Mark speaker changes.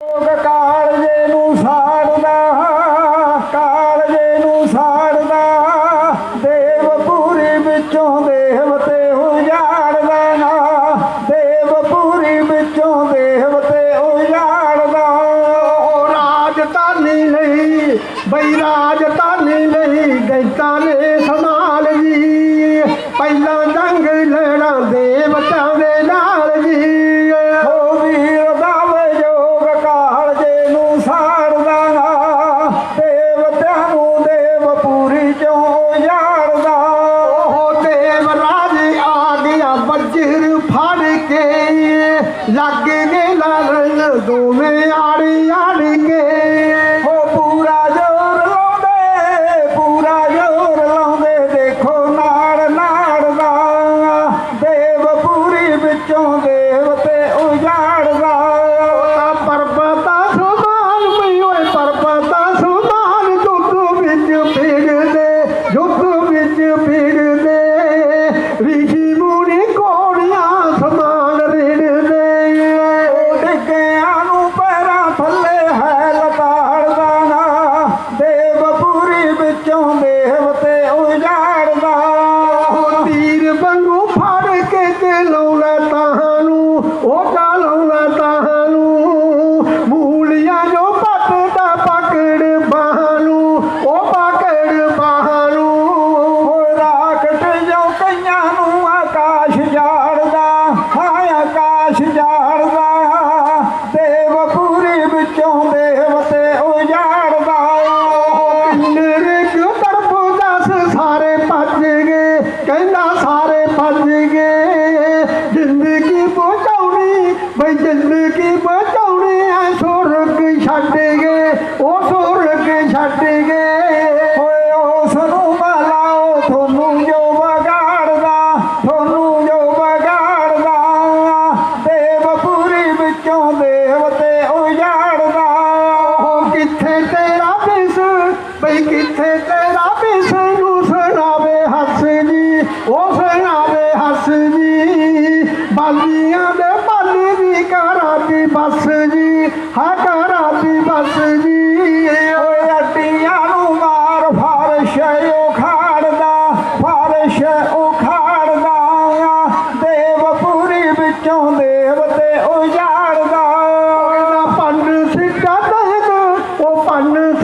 Speaker 1: ਲੋਕ ਕਾਲਜੇ ਨੂੰ ਸਾੜਦਾ, ਕਾਲਜੇ ਨੂੰ ਸਾੜਦਾ ਦੇਵ ਪੂਰੀ ਵਿੱਚੋਂ ਦੇਵਤੇ ਉਜਾੜਦਾ ਨਾ ਦੇਵ ਪੂਰੀ ਵਿੱਚੋਂ ਦੇਵਤੇ ਉਜਾੜਦਾ। ਉਹ
Speaker 2: ਰਾਜਧਾਨੀ ਲਈ ਬਈ ਰਾਜਧਾਨੀ ਲਈ ਗੈਂਤਾਂ ਨੇ ਲੱਗ ਗਏ ਲੜਨ ਦੋਵੇਂ ਆੜੀ ਆੜੀ। ਤੀਰ ਵਾਂਗੂ ਫੜ ਕੇ ਤੇ ਲਾਉਣਾ ਤਾਹਾਂ ਨੂੰ ਉਹ ਜ਼ਿੰਦਗੀ ਬਚਾਉਣੀ ਐ ਸੁਰਗ ਛੱਡ ਗਏ ਉਹ ਸੁਰਗ ਛੱਡ ਗਏ
Speaker 1: ਹੋਏ ਉਸ ਤੁਹਾਨੂੰ ਜੋ ਵਿਗਾੜਦਾ, ਤੁਹਾਨੂੰ ਜੋ ਵਿਗਾੜਦਾ। ਦੇਵ ਪੂਰੀ ਵਿੱਚੋਂ ਦੇਵ ਤੇ ਉਜਾੜਦਾ।
Speaker 2: ਉਹ ਕਿੱਥੇ ਤੇਰਾ ਬਿਸ ਬਈ ਕਿੱਥੇ ਤੇਰਾ ਬਿਸ ਨੂੰ ਸੁਣਾਵੇ ਹੱਸਦੀ ਉਹ ਸੁਣਾਵੇ ਹੱਸਦੀ ਬਾਲੀਆਂ ਦੇ ਪੰਨ ਸਿੱਟਾ ਦਹਦਾ ਉਹ ਪੰਨ